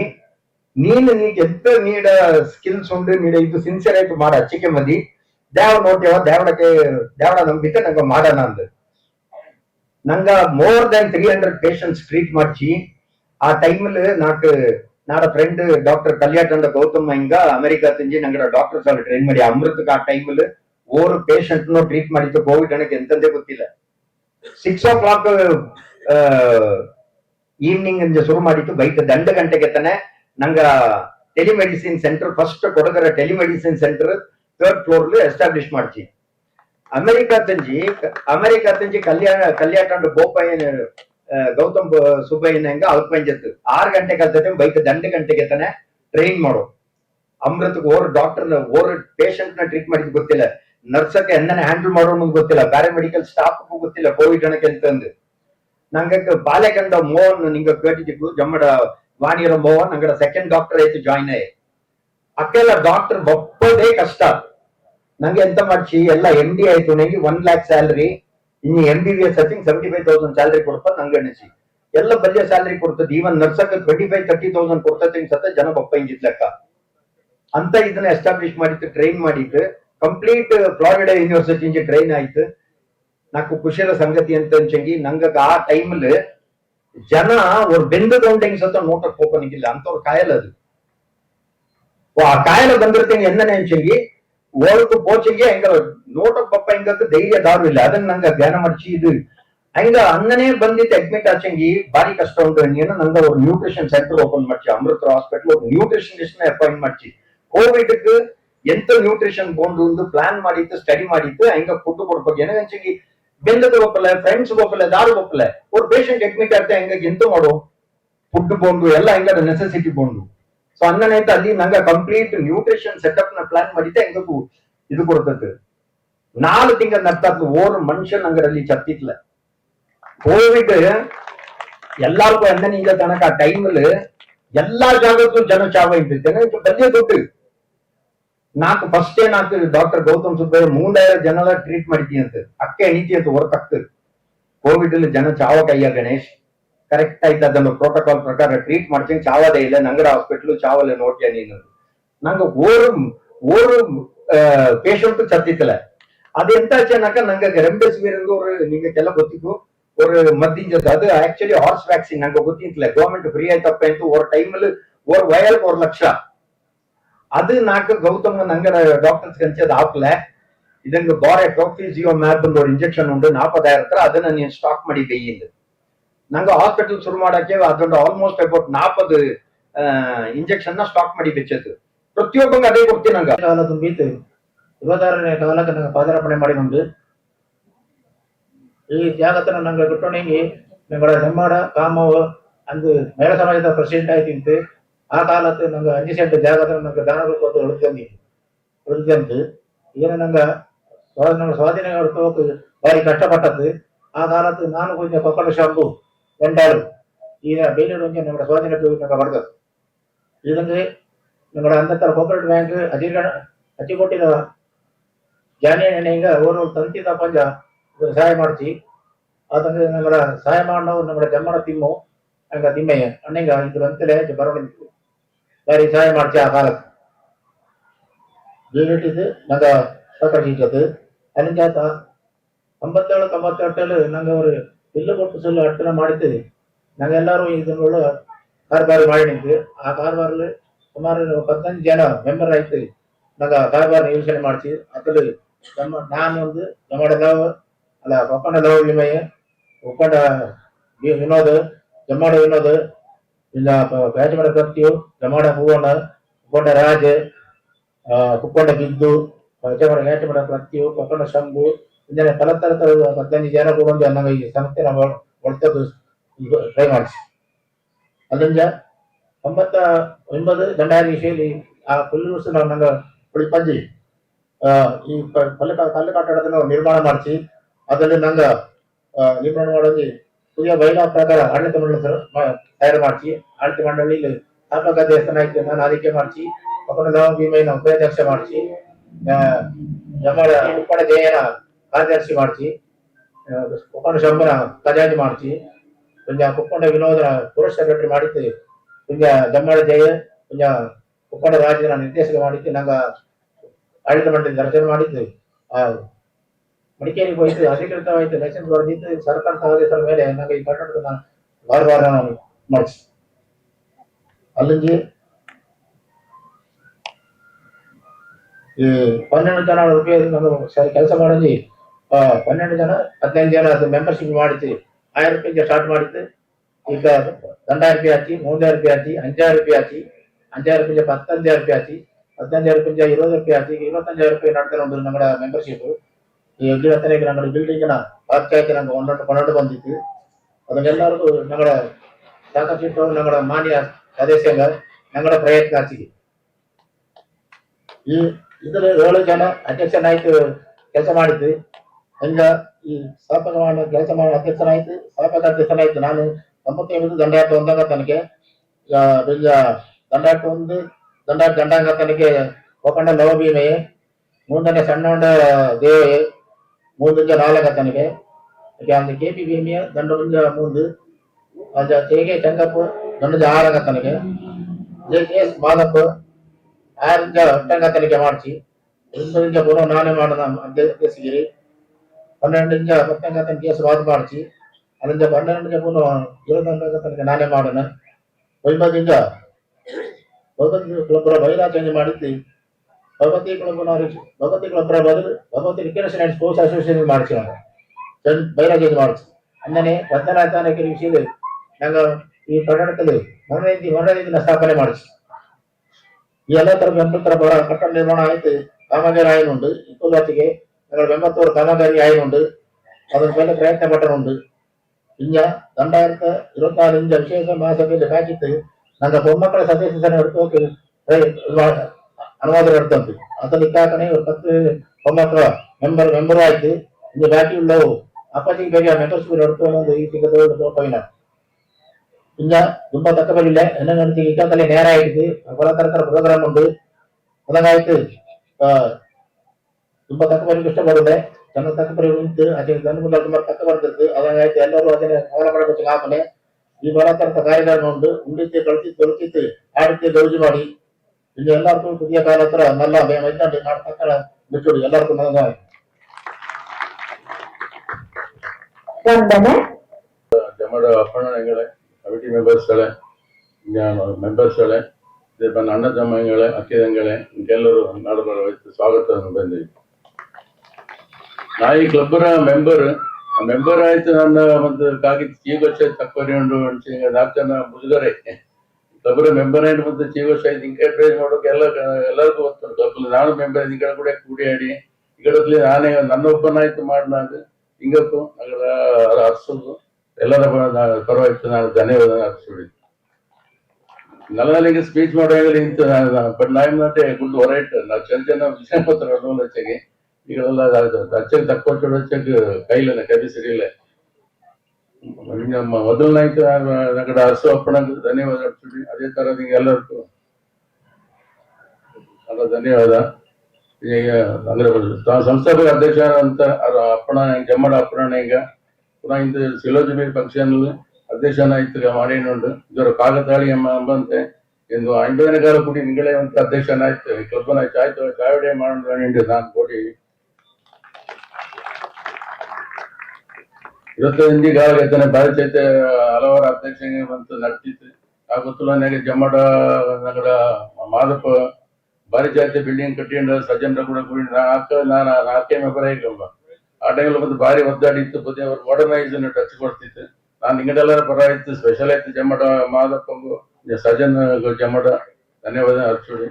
ನೀನು ನೀ ಎಂತ ನೀಡ ಸ್ಕಿಲ್ಸ್ ಉಂಟು ನೀಡ ಇದು ಸಿನ್ಸಿಯರ್ ಆಯ್ತು ಮಾಡ ಅಚ್ಚಿಕೆ ಮಂದಿ ದೇವ ನೋಡ್ತೇವ ದೇವಡಕ್ಕೆ ದೇವಡ ನಂಬಿಕೆ ನಂಗೆ ಮಾಡೋಣ ಅಂದ ನಂಗ more than three hundred patients treat ಮಾಡಿಸಿ ಆ ಟೈಮಲ್ಲಿ ನಾಕ್ ನಾಡ ಫ್ರೆಂಡ್ டாக்டர் கல்யாட்டந்த கௌதம் மயங்க அமெரிக்கா செஞ்சு நங்கட டாக்டர்ஸ் ஆல் ட்ரெயின் ಮಾಡಿ ಅಮೃತಕ್ಕೆ ಆ ಟೈಮಲ್ಲಿ ಓರ್ ಪೇಷಂಟ್ ನೋ ಟ್ರೀಟ್ ಮಾಡಿತ್ತು ಕೋವಿಡ್ ನನಗೆ ಎಂತಂದೇ ಗೊತ್ತಿಲ್ಲ ಸಿಕ್ಸ್ ಓ ಕ್ಲಾಕ್ ಈವ್ನಿಂಗ್ ಜೊಸರು ಮಾಡಿದ್ದು ಬೈಕ್ ದಂಡ ಗಂಟೆಗೆ ತಾನೆ ನಂಗ ಟೆಲಿಮೆಡಿಸಿನ್ ಸೆಂಟರ್ ಫಸ್ಟ್ ಕೊಡಗರ telemedicine centre third floor establish ಮಾಡ್ಚಿ ಅಮೆರಿಕ ತಂಜಿ ಅಮೆರಿಕ ತಂಜಿ ಕಲ್ಯಾಣ ಕಲ್ಯಾಣ ಗೋಪಾಯನ್ ಗೌತಮ್ ಸುಬ್ಬಯ್ಯನ ಹೆಂಗ ಅಲ್ಪಂಜತ್ ಆರು ಗಂಟೆ ಕಲ್ತತೆ ಬೈಕ್ ದಂಡ ಗಂಟೆಗೆ ತಾನೆ ಟ್ರೈನ್ ಮಾಡೋ ಅಮೃತಕ್ಕೆ ಓರ್ ಡಾಕ್ಟರ್ನ ಓರ್ ಪೇಷಂಟ್ ನ ಟ್ರೀಟ್ ಮಾಡಿದ್ ಗೊತ್ತಿಲ್ಲ ನರ್ಸಕ್ಕೆ ಎನ್ನ ಹ್ಯಾಂಡಲ್ ಮಾಡೋಣ ಗೊತ್ತಿಲ್ಲ ಪ್ಯಾರಾಮೆಡಿಕಲ್ ಸ್ಟಾಫ್ ಗೊತ್ತಿಲ್ಲ ಕೋವಿಡ್ ಹಣಕ್ಕೆ ಅಂತಂದು ನಂಗೆ ಬಾಲೆಕಂಡ ಮೋಹನ್ ನಿಂಗೆ ಕೇಳ್ತಿದ್ದು ಜಮ್ಮಡ ವಾಣಿಯರ ಮೋಹನ್ ನಂಗ ಸೆಕೆಂಡ್ ಡಾಕ್ಟರ್ ಆಯ್ತು ಜಾಯಿನ್ ಆಯ್ ಅಕ್ಕೆಲ್ಲ ಡಾಕ್ಟರ್ ಬಪ್ಪದೇ ಕಷ್ಟ ನಂಗೆ ಎಂತ ಮಾಡ್ಸಿ ಎಲ್ಲ ಎಂ ಡಿ ಆಯ್ತು ನಂಗೆ ಒನ್ ಲ್ಯಾಕ್ ಸ್ಯಾಲರಿ ಇನ್ನು ಎಂ ಬಿ ಬಿ ಎಸ್ ಹಚ್ಚಿಂಗ್ ಸೆವೆಂಟಿ ಫೈವ್ ತೌಸಂಡ್ ಸ್ಯಾಲ್ರಿ ಕೊಡ್ಪ ನಂಗೆ ಅನಿಸಿ ಎಲ್ಲ ಬಲ್ಯ ಸ್ಯಾಲರಿ ಕೊಡ್ತದೆ ಈವನ್ ನರ್ಸಕ್ಕೆ ಟ್ವೆಂಟಿ ಫೈವ್ ತರ್ಟಿ ತೌಸಂಡ್ ಕೊಡ್ತದೆ ಸತ ಜನ ಬಪ್ಪ ಇಂಜಿತ್ ಲೆಕ್ಕ ಅಂತ ಇದನ್ನ ಎಸ್ಟಾಬ್ಲಿಷ್ ಮಾಡಿತ್ತು ಟ್ರೈನ್ ಮಾಡಿತ್ತು ಕಂಪ್ಲೀಟ್ ಫ್ಲಾರಿಡಾ ಯೂನಿವರ್ಸಿಟಿ ಟ್ರೈನ್ ಆಯ್ತು నాకు ಖುಷಿರ ಸಂಗತಿ ಅಂತಂಚಂಗಿ ನಂಗಗ ಆ ಟೈಮಲ್ ಜನ ಅವ್ರ ಬೆಂದ ಗೌಂಡೆಂಗ್ ಸತ ನೋಟಕ್ಕೆ ಹೋಗೋನಿಗಿಲ್ಲ ಅಂತವ್ರ ಕಾಯಲ್ಲ ಅದು ಆ ಕಾಯಲ ಬಂದಿರ್ತೇನೆ ಎಂದನೆ ಅಂಚಂಗಿ ಓಳಕ್ಕೆ ಪೋಚಂಗೆ ಹೆಂಗ ನೋಟಕ್ಕೆ ಪಪ್ಪ ಹೆಂಗಕ್ಕೆ ಧೈರ್ಯ ದಾರು ಇಲ್ಲ ಅದನ್ನ ನಂಗ ಜ್ಞಾನ ಮಡಿಚಿ ಇದು ಹಂಗ ಅನ್ನನೇ ಬಂದಿದ್ದ ಅಡ್ಮಿಟ್ ಆಚಂಗಿ ಬಾರಿ ಕಷ್ಟ ಉಂಟು ಏನು ನಂಗ ಅವ್ರ ನ್ಯೂಟ್ರಿಷನ್ ಸೆಂಟರ್ ಓಪನ್ ಮಾಡ್ಚಿ ಅಮೃತ ಹಾಸ್ಪಿಟಲ್ ಅವ್ರ ನ್ಯೂಟ್ರಿಷನಿಸ್ಟ್ ಅಪಾಯಿಂಟ್ ಮಾಡ್ಚಿ ಕೋವಿಡ್ಗೆ ಎಂತ ನ್ಯೂಟ್ರಿಷನ್ ಬೋಂಡು ಒಂದು ಪ್ಲಾನ್ ಮಾಡಿತ್ತು ಸ್ಟಡಿ ಮಾಡಿತ್ತು ಹೆಂಗ ಫುಡ್ ಕೊಡ್ಬೇಕು ಏನಂಚಂಗಿ ಬೆಂದದ ಒಪ್ಪಲ್ಲ ಫ್ರೆಂಡ್ಸ್ ಒಪ್ಪಲ್ಲ ದಾರು ಒಪ್ಪಲ್ಲ ಅವ್ರು ಪೇಷಂಟ್ ಅಡ್ಮಿಟ್ ಆಗ್ತಾ ಹೆಂಗ ಎಂತ ಮಾಡೋ ಫುಡ್ ಕೊಂಡು ಎಲ್ಲ ಹೆಂಗಾದ ನೆಸೆಸಿಟಿ ಕೊಂಡು ಸೊ ಅನ್ನನೈತ ಅಲ್ಲಿ ನಂಗ ಕಂಪ್ಲೀಟ್ ನ್ಯೂಟ್ರಿಷನ್ ಸೆಟಪ್ ನ ಪ್ಲಾನ್ ಮಾಡಿದ್ದೆ ಹೆಂಗಕ್ಕೂ ಇದು ಕೊಡ್ತದೆ ನಾಲ್ಕು ತಿಂಗಳ ನಡ್ತಾತ್ಲು ಓರ್ ಮನುಷ್ಯ ನಂಗರಲ್ಲಿ ಚತ್ತಿತ್ಲ ಕೋವಿಡ್ ಎಲ್ಲಾರ್ಗೂ ಅನ್ನನಿಂದ ತನಕ ಆ ಟೈಮಲ್ಲಿ ಎಲ್ಲಾ ಜಾಗಕ್ಕೂ ಜನ ಚಾವ ಇಟ್ಟಿದ್ದೇನೆ ಬಲ್ಲೆ ದುಡ್ಡು ನಾಲ್ಕು ಫಸ್ಟ್ ಏನ್ ಆಗ್ತಿದ್ರು ಡಾಕ್ಟರ್ ಗೌತಮ್ ಸುಬ್ಬಯ್ಯ ಮೂಂಡಾಯಿರ ಜನರ ಟ್ರೀಟ್ ಮಾಡ್ತೀನಿ ಅಂತ ಅಕ್ಕೆ ಎಣಿತಿ ಅಂತ ಹೊರತಾಗ್ತದೆ ಕೋವಿಡ್ ಅಲ್ಲಿ ಜನ ಚಾವಕಯ್ಯ ಗಣೇಶ್ ಕರೆಕ್ಟ್ ಆಯ್ತು ಅದನ್ನು ಪ್ರೋಟೋಕಾಲ್ ಪ್ರಕಾರ ಟ್ರೀಟ್ ಮಾಡ್ತೀನಿ ಚಾವದೇ ಇಲ್ಲ ನಂಗಡ ಹಾಸ್ಪಿಟ್ಲು ಚಾವಲ್ಲ ನೋಡ್ತೀಯ ನೀನು ನಂಗೆ ಓರು ಓರು ಪೇಷಂಟ್ ಸತ್ತಿತ್ತಲ್ಲ ಅದೆಂತ ಚೆನ್ನಕ ನಂಗೆ ರೆಮ್ಡೆಸಿವಿರ್ ಅವರು ನಿಮಗೆ ಕೆಲ ಗೊತ್ತಿತ್ತು ஒரு மத்திய அது ஆக்சுவலி ஹார்ஸ் வேக்சின் நாங்க கொத்தின்ல கவர்மெண்ட் ஃப்ரீ ஆயிட்டப்ப ஒரு டைம்ல ஒரு வயலுக்கு ஒரு லட்சம் அது நாக்கு கௌதம் அங்க டாக்டர்ஸ் கழிச்சு அது ஆகல இது இங்க போரே டோக்கி ஜியோ மேப்ன்ற ஒரு இன்ஜெக்ஷன் உண்டு நாற்பதாயிரத்துல அது நான் ஸ்டாக் பண்ணி கையுது நாங்க ஹாஸ்பிட்டல் சுருமாடாக்கே அதோட ஆல்மோஸ்ட் அபவுட் நாற்பது இன்ஜெக்ஷன் தான் ஸ்டாக் பண்ணி வச்சது பிரத்யோகங்க அதே கொடுத்து நாங்க காலத்தும் வீத்து சுகாதார காலத்துல நாங்க பாதார பண்ணி மாடி வந்து தியாகத்தை நாங்க கிட்ட நீங்க எங்களோட செம்மாட காமாவோ அங்கு மேலசமாஜத்தை பிரசிடென்ட் ஆகி தீர்த்து ಆ ಕಾಲಕ್ಕೆ ನಂಗ ಅಂಜು ಸೆಂಟ್ ಜಾಗದ ನಂಗೆ ದಾನಗಳು ಕೊಟ್ಟು ಉಳಿತಂದಿ ಉಳಿತಂದು ಏನು ನಂಗೆ ನಂಗೆ ಸ್ವಾಧೀನ எடுத்தோக்கு ಭಾರಿ ಕಷ್ಟಪಟ್ಟದ್ದು ಆ ಕಾಲಕ್ಕೆ ನಾನು ಕೊಂಚ ಕೊಕ್ಕಡ ಶಾಂಪು ವೆಂಟಾಳು ಈಗ ಬೇಲೂರು ಕೊಂಚ ನಮ್ಮ ಸ್ವಾಧೀನ ನಂಗೆ ಪಡ್ತದೆ ಇದೊಂದು നമ്മുടെ അന്നത്തെ കോപ്പറേറ്റ് ബാങ്ക് അധിക ಅಚ್ಚಿಕೊಟ್ಟಿದ ಜಾನಿಯಣ್ಣಿಗೆ ಅವರು ತಂತಿ ತಪ್ಪಂಜ ಸಹಾಯ ಮಾಡ್ತಿ ಆತಂಗೆ ನಮ್ಮ ಸಹಾಯ ಮಾಡೋ ನಮ್ಮ ಜಮ್ಮನ ತಿಮ್ಮು ಹಂಗ ತಿಮ್ಮಯ್ಯ ಅಣ್ಣಂಗ ಇದ್ರ ಅಂತಲೇ ಬರವಣಿಗೆ ಗಾಡಿ ಸಹಾಯ ಮಾಡ್ತಿ ಆ ಕಾಲಕ್ಕೆ ಯೂನಿಟಿದು ನಂಗೆ ಸಾಕಾಗಿರ್ತದೆ ಅದಕ್ಕಾತ ತೊಂಬತ್ತೇಳು ತೊಂಬತ್ತೆಂಟಲ್ಲಿ ನಂಗೆ ಅವರು ಇಲ್ಲೂ ಕೊಟ್ಟು ಸಲ ಅರ್ಚನ ಮಾಡಿದ್ದೀವಿ ನಾವೆಲ್ಲರೂ ಇದನ್ನುಳ್ಳ ಕಾರ್ಬಾರಿ ಮಾಡಿದ್ದೀವಿ ಆ ಕಾರ್ಬಾರಲ್ಲಿ ಸುಮಾರು ಹದಿನೈದು ಜನ ಮೆಂಬರ್ ಆಯ್ತೀವಿ ನಂಗೆ ಕಾರ್ಬಾರ್ ಯೋಚನೆ ಮಾಡ್ತೀವಿ ಅದರಲ್ಲಿ ನಮ್ಮ ಒಂದು ಜಮಾಡದವ ಅಲ್ಲ ಒಪ್ಪಂಡದವ ವಿಮಯ ಒಪ್ಪಂಡ ವಿನೋದ್ ಜಮಾಡ ವಿನೋದ್ ಇಲ್ಲ ರಾಜಮರ ಕತ್ತಿಯು ಪ್ರಮಾಣ ಭುವನ ಕುಕ್ಕೊಂಡ ರಾಜ ಕುಕ್ಕೊಂಡ ಬಿದ್ದು ರಾಜಮರ ರಾಜಮರ ಕತ್ತಿಯು ಕೊಕ್ಕಂಡ ಶಂಭು ಇಂದಿನ ತಲತ್ತರ ತರದ ಹದಿನೈದು ಜನ ಕೂಡ ನಂಗೆ ಈ ಸಂಸ್ಥೆ ನಾವು ಒಳ್ತದ್ದು ಟ್ರೈ ಮಾಡಿಸಿ ಅದರಿಂದ ಒಂಬತ್ತ ಒಂಬತ್ತು ಹೇಳಿ ಆ ಕುಲ್ಲೂರ್ಸ್ ನಾವು ನಂಗೆ ಪುಳಿ ಪಂಜಿ ಈ ಕಲ್ಲು ಕಲ್ಲು ಕಟ್ಟಡದ ನಾವು ನಿರ್ಮಾಣ ಮಾಡಿಸಿ ಅದರಲ್ಲಿ ನಂಗೆ ನಿರ್ಮಾಣ ಮಾಡೋದು ಪೂಜಾ ಬೈಲಾ ಪ್ರಕಾರ ಆಡಳಿತ ಮಂಡಳಿ ತಯಾರು ಮಾಡಿಸಿ ಆಡಳಿತ ಮಂಡಳಿಲಿ ಆತ್ಮಕ ದೇವಸ್ಥಾನ ನಾನು ಆಯ್ಕೆ ಮಾಡಿಸಿ ಒಪ್ಪಂದದ ವಿಮೆಯನ್ನು ಉಪಾಧ್ಯಕ್ಷ ಮಾಡಿಸಿ ನಮ್ಮ ಉಪ್ಪಣ ಜಯನ ಕಾರ್ಯದರ್ಶಿ ಮಾಡಿಸಿ ಒಪ್ಪಂದ ಶಂಭನ ಖಜಾಂಜಿ ಮಾಡಿಸಿ கொஞ்சம் குப்பண்ட வினோதன புரஷ் செக்ரட்டரி ಮಾಡಿದ್ದು கொஞ்ச ಜಮ್ಮಾಳ ಜಯ கொஞ்ச ಕುಪ್ಪಂಡ ರಾಜ್ಯದ ನಿರ್ದೇಶಕ ಮಾಡಿದ್ದು ನಂಗೆ ಆಡಳಿತ ಮಂಡಳಿ ದರ್ಶನ ಮಾಡಿದ್ದು ಮಡಿಕೇರಿಗೆ ಹೋಯ್ತು ಅಧಿಕೃತವಾಯ್ತು ಲೈಸೆನ್ಸ್ ಹೊಡೆದಿತ್ತು ಸರ್ಕಾರ ತಗೋದಿದ್ರ ಮೇಲೆ ನಂಗೆ ಈ ಕಟ್ಟಡದ ವಾರ ವಾರ ಮಾಡಿಸಿ ಅಲ್ಲಿಂದ ಈ ಪನ್ನೆರಡು ಜನ ರೂಪಾಯಿ ನಾನು ಕೆಲಸ ಮಾಡಿದ್ವಿ ಪನ್ನೆರಡು ಜನ ಹದಿನೈದು ಜನ ಅದು ಮೆಂಬರ್ಶಿಪ್ ಮಾಡಿದ್ವಿ ಆಯ್ತು ರೂಪಾಯಿಗೆ ಸ್ಟಾರ್ಟ್ ಮಾಡಿದ್ದು ಈಗ ரெண்டாயிரம் ரூபாய் ஆச்சு மூன்றாயிரம் ரூபாய் ஆச்சு அஞ்சாயிரம் ரூபாய் ஆச்சு அஞ்சாயிரம் ரூபாய் பத்தஞ்சாயிரம் ரூபாய் ஆச்சு பத்தஞ்சாயிரம் ரூபாய் இருபது ரூபாய் ஆச்சு இருபத்தஞ்சாயிரம் ரூபாய் நடத்தின நம்மளோட மெம்பர்ஷிப்பு ಎಗ್ರಿಕಲ್ಚರ್ ನಮ್ಮ ಬಿಲ್ಡಿಂಗಿನ ಆರ್ಚಾಯಿತಿ ನಮ್ಗೆ ಕೊಂಡಾಟ ಕೊಂಡಾಟ ಬಂದಿತ್ತು ಅದನ್ನೆಲ್ಲರಿಗೂ ನಮ್ಮ ಸಾಕಷ್ಟು ನಮ್ಮ ಮಾನ್ಯ ಸದಸ್ಯಂಗ ನಮ್ಮ ಪ್ರಯತ್ನ ಹಚ್ಚಿಗೆ ಈ ಇದರ ಏಳು ಜನ ಅಧ್ಯಕ್ಷನಾಯ್ತು ಕೆಲಸ ಮಾಡಿದ್ವಿ ಹಂಗ ಈ ಸ್ಥಾಪಕ ಮಾಡೋ ಕೆಲಸ ಮಾಡೋ ಅಧ್ಯಕ್ಷನಾಯ್ತು ಸ್ಥಾಪಕ ಅಧ್ಯಕ್ಷನಾಯ್ತು ನಾನು ತೊಂಬತ್ತೈದು ದಂಡಾಟ ತನಗೆ ತನಕ ದಂಡಾಟ ಒಂದು ದಂಡಾಟ ದಂಡಾಂಗ ತನಕ ಒಕ್ಕಂಡ ಲೋಭೀಮೆ ಮುಂದನೆ ಸಣ್ಣ ದೇವೆ ಮೂರ್ದಿಂದ ನಾಲ್ಕ ತನಕ ಒಂದು ಕೆ ಪಿ ಭೀಮಿಯ ದಂಡದಿಂದ ಮೂರು ಒಂದು ತೆರಿಗೆ ಚಂಗಪ್ಪ ದಂಡದ ಆರಕ ತನಕ ಜೆ ಕೆ ಎಸ್ ಮಾದಪ್ಪ ಆರಿಂದ ಒಟ್ಟಂಗ ತನಿಖೆ ಮಾಡಿಸಿ ಒಂದರಿಂದ ಪುನಃ ನಾನೇ ಮಾಡಿದ ಅಧ್ಯಕ್ಷಗಿರಿ பன்னெண்டுங்க பத்தங்கத்தன் கேஸ் வாது மாடிச்சு அந்த பன்னெண்டுங்க மூணு இருபத்தங்கத்தனுக்கு நானே மாடினேன் ஒன்பதுங்க ஒன்பது கிளம்புற வயிறா சேஞ்ச் மாடித்து ಭಗವತಿಕುಳಂಬನವರು ಭಗವತಿಕುಳಂಬರ ಬದಲು ಭಗವತಿ ವಿಕಿರಣ್ ಸ್ಪೋರ್ಟ್ಸ್ ಅಸೋಸಿಯೇಷನ್ ಮಾಡಿಸಿರೋಣ ಚಂದ್ ಬೈರಾಜಿ ಮಾಡಿಸಿ ಅಂದನೆ ವಂದನಾಥಾನಕ್ಕೆ ವಿಷಯದಲ್ಲಿ நாங்கள் ಈ ಕನ್ನಡದಲ್ಲಿ ಮೊನ್ನೆಯಿಂದ ಮೊನ್ನೆ ದಿನ ಸ್ಥಾಪನೆ ಮಾಡಿಸಿ ಈ ಎಲ್ಲ ಥರ ಬೆಂಬಲಿತರ ಬರ ಕಟ್ಟಡ ನಿರ್ಮಾಣ ಆಯ್ತು ಕಾಮಗಾರಿ ಆಯ್ನುಂಡು ಇಪ್ಪತ್ತು ഞങ്ങൾ വെമ്പത്തൂർ കലാകാരി ആയതുകൊണ്ട് അത് പല പ്രയത്നപ്പെട്ടിട്ടുണ്ട് ഇന്ന് രണ്ടായിരത്തി ഇരുപത്തിനാലിഞ്ച് അഭിഷേക മഹാസഭയിലെ രാജ്യത്ത് ഞങ്ങൾ പൊമ്മക്കളെ സദസ്യസനം എടുത്തു നോക്കി அனுமதி எடுத்தது அத்தனைக்காகனே ஒரு பத்து பொம்மக்கள் மெம்பர் மெம்பர் ஆயிட்டு இந்த பேட்டி உள்ள அப்பாச்சி பெரியா மெம்பர்ஷிப் எடுத்து அந்த வீட்டுக்கு போயினார் இந்த ரொம்ப தக்கப்படி இல்லை என்ன நினைச்சு இக்காத்தலை நேராயிருக்கு பல தரத்தில் பிரதமரம் உண்டு அதங்காயத்து ரொம்ப தக்கப்படி கஷ்டப்படுது தன்னை தக்கப்படி உழுந்து அதை தன்னுக்குள்ள ரொம்ப தக்கப்படுத்துறது அதங்காயத்து எல்லோரும் அதை கவலைப்பட வச்சு காப்பனே இது பலாத்தரத்தை காரியக்காரன் உண்டு உண்டித்து கழுத்து தொழுத்து ஆடித்து தொழுஜு மாடி ಇಲ್ಲಿ ಎಲ್ಲಾರ್ಗೂ ಪುದಿಯ ಕಾಲತ್ರ ನಲ್ಲ ಮೈದಾನ ನಾಟಕ ನಿಚ್ಚೋಡಿ ಎಲ್ಲರಿಗೂ ನನಗಾಯಿ നമ്മുടെ അപ്പണങ്ങളെ കമ്മിറ്റി മെമ്പേഴ്സുകളെ ഞാൻ ಮೆಂಬರ್ಸ್ಗಳೇ ഇപ്പം അണ്ണ ചമ്മങ്ങളെ അക്കിതങ്ങളെ എനിക്കെല്ലാവരും നടപടി വെച്ച് സ്വാഗതವನ್ನು ಬಂದಿದೆ ನಾ ಈ ಕ್ಲಬ್ಬರ ಮೆಂಬರ್ ಮೆಂಬರ್ ಆಯ್ತು ನನ್ನ ಒಂದು ಕಾಗಿ ಚೀಗೊಚ್ಚೆ ತಕ್ಕೋರಿ ಉಂಡು ದಾಕ್ತನ ಮುದುಗರೆ ಡಬ್ಬರ ಮೆಂಬರ್ ಆಯ್ತು ಜೀವ ಜೀವಶ ಹಿಂಗೆ ಅಡ್ವೈಸ್ ಮಾಡೋಕೆ ಎಲ್ಲ ಎಲ್ಲರಿಗೂ ಗೊತ್ತು ಡಬ್ಬಲ್ ನಾನು ಮೆಂಬರ್ ಈ ಕಡೆ ಕೂಡ ಆಡಿ ಈ ಕಡೆ ನಾನೇ ನನ್ನೊಬ್ಬನಾಯ್ತು ಮಾಡಿದಾಗ ಹಿಂಗಕ್ಕೂ ಅದರ ಅರ್ಸೋದು ಎಲ್ಲರ ಪರವಾಗಿತ್ತು ನಾನು ಧನ್ಯವಾದ ಅರ್ಸಿಬಿಡಿ ನಲನಲ್ಲಿಗೆ ಸ್ಪೀಚ್ ನಿಂತು ನಾನು ಬಟ್ ನಾಯಿ ನಾಟೆ ಗುಂಡು ಹೊರೈಟ್ ನಾವು ಚೆನ್ನ ಚೆನ್ನ ವಿಷಯ ಪತ್ರ ಅಡ್ವಲ್ ಹಚ್ಚಗೆ ಈಗಳೆಲ್ಲ ಅಚ್ಚಗೆ ತಕ್ಕೊಟ್ಟು ಹಚ್ಚಕ್ಕೆ ಕೈಲನ ಕೈ ನಮ್ಮ ಮೊದಲನಾಯ್ತು ನಗಡ ಹಸು ಅಪ್ಪಣೆಗೆ ಧನ್ಯವಾದ ಅದೇ ತರ ನಿಮ್ಗೆ ಎಲ್ಲರಿಗೂ ಅಲ್ಲ ಧನ್ಯವಾದ ಈಗ ಅಂದ್ರೆ ಸಂಸ್ಥಾಪಕ ಅಧ್ಯಕ್ಷ ಅಂತ ಅಪ್ಪಣ ಜಮ್ಮಡ ಅಪ್ಪಣ ಈಗ ಪುನಃ ಇಂತ ಸಿಲೋಜಿ ಅಧ್ಯಕ್ಷನ ಆಯ್ತು ಅಧ್ಯಕ್ಷನಾಯ್ತು ಮಾಡಿನೊಂಡು ಇದರ ಕಾಗತಾಳಿ ಎಂಬಂತೆ ಎಂದು ಐಂಬೈನಗಾರ ಕೂಡಿ ನಿಂಗಳೇ ಅಂತ ಆಯ್ತು ಕ್ಲಬ್ನಾಯ್ತು ಆಯ್ತು ಚಾವಡೆ ಮಾಡಿ ನಾನು ಕೊಡಿ ಇವತ್ತು ಹಿಂದಿ ಗಾಳಗತನ ಭಾರತೀಯತೆ ಹಲವಾರು ಅಧ್ಯಕ್ಷ ಬಂತು ನಡ್ತಿತ್ತು ಆ ಗೊತ್ತುಲನಾಗ ಜಮಾಡ ನಗರ ಮಾದಪ್ಪ ಭಾರಿ ಜಾತಿ ಬಿಲ್ಡಿಂಗ್ ಕಟ್ಟಿಂಡ ಸಜ್ಜನ ಕೂಡ ಕೂಡಿ ನಾಲ್ಕು ನಾನು ನಾಲ್ಕೇ ಮೆಂಬರ್ ಆಗಿಲ್ಲ ಆ ಟೈಮಲ್ಲಿ ಬಂದು ಭಾರಿ ಇತ್ತು ಬುದ್ಧಿ ಅವ್ರು ಮಾಡರ್ನೈಸ್ ಟಚ್ ಕೊಡ್ತಿತ್ತು ನಾನು ಹಿಂಗಡೆಲ್ಲ ಪರ ಇತ್ತು ಸ್ಪೆಷಲ್ ಆಯ್ತು ಜಮಾಡ ಮಾದಪ್ಪಂಗು ಸಜ್ಜನ್ ಜಮಾಡ ಧನ್ಯವಾದ ಅರ್ಚುಡಿ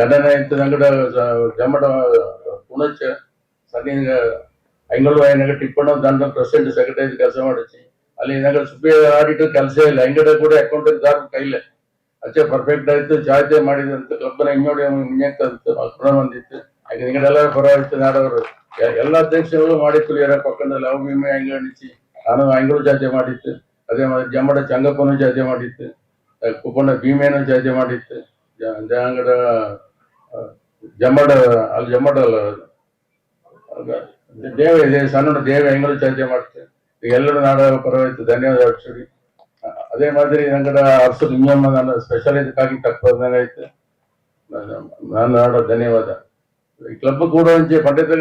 ಗಂಡನ ಇತ್ತು ನಂಗಡ ಜಮ್ಮಡ ಪುಣಚ ಸಣ್ಣ ಹಂಗಲ್ವ ಏನಂಗಡೆ ಇಟ್ಕೊಂಡು ನನ್ನ ಪ್ರೆಸಿಡೆಂಟ್ ಸೆಕ್ರೆಟರಿ ಕೆಲಸ ಮಾಡಿಸಿ ಅಲ್ಲಿ ಏನಂಗಡೆ ಸುಪ್ರೀ ಆಡಿಟ್ ಕೆಲಸ ಇಲ್ಲ ಹಂಗಡೆ ಕೂಡ ಅಕೌಂಟೆಂಟ್ ದಾರ ಕೈಲೆ ಅಷ್ಟೇ ಪರ್ಫೆಕ್ಟ್ ಆಯ್ತು ಜಾತೆ ಮಾಡಿದಂತ ಕಂಪನಿ ಹಿಂಗಡೆ ಹಿಂಗಂತ ಕ್ರಮ ಬಂದಿತ್ತು ಹಾಗೆ ಹಿಂಗಡೆ ಎಲ್ಲ ಪರವಾಗಿತ್ತು ನಾಡವರು ಎಲ್ಲ ಅಧ್ಯಕ್ಷರುಗಳು ಮಾಡಿತ್ತು ಯಾರ ಪಕ್ಕದಲ್ಲಿ ಅವು ವಿಮೆ ಅಣಿಸಿ ನಾನು ಹಂಗಳು ಜಾತಿ ಮಾಡಿತ್ತು ಅದೇ ಮಾಡಿ ಜಮ್ಮಡ ಚಂಗಪ್ಪನೂ ಜಾತೆ ಮಾಡಿತ್ತು ಕುಪ್ಪಣ್ಣ ಭೀಮೇನೂ ಜಾತೆ ಮಾಡಿತ್ತು ಅಂಗಡ ಅಲ್ಲಿ ಜಮ್ಮಡ ಅಲ್ಲ ದೇವ ಇದೆ ಸಣ್ಣ ದೇವ ಹೆಂಗಲು ಚರ್ಚೆ ಮಾಡ್ತೇವೆ ಎಲ್ಲರೂ ನಾಡ ಪರವಾಯಿತು ಧನ್ಯವಾದ ಅಕ್ಷರಿ ಅದೇ ಮಾದರಿ ನಂಗಡ ಅರ್ಸು ನಿಮ್ಮ ನನ್ನ ಸ್ಪೆಷಲ್ ಇದಕ್ಕಾಗಿ ತಕ್ಕಾಯ್ತು ನಾನು ನಾಡ ಧನ್ಯವಾದ ಈ ಕ್ಲಬ್ ಕೂಡ ಹಂಚೆ ಪಂಡಿತ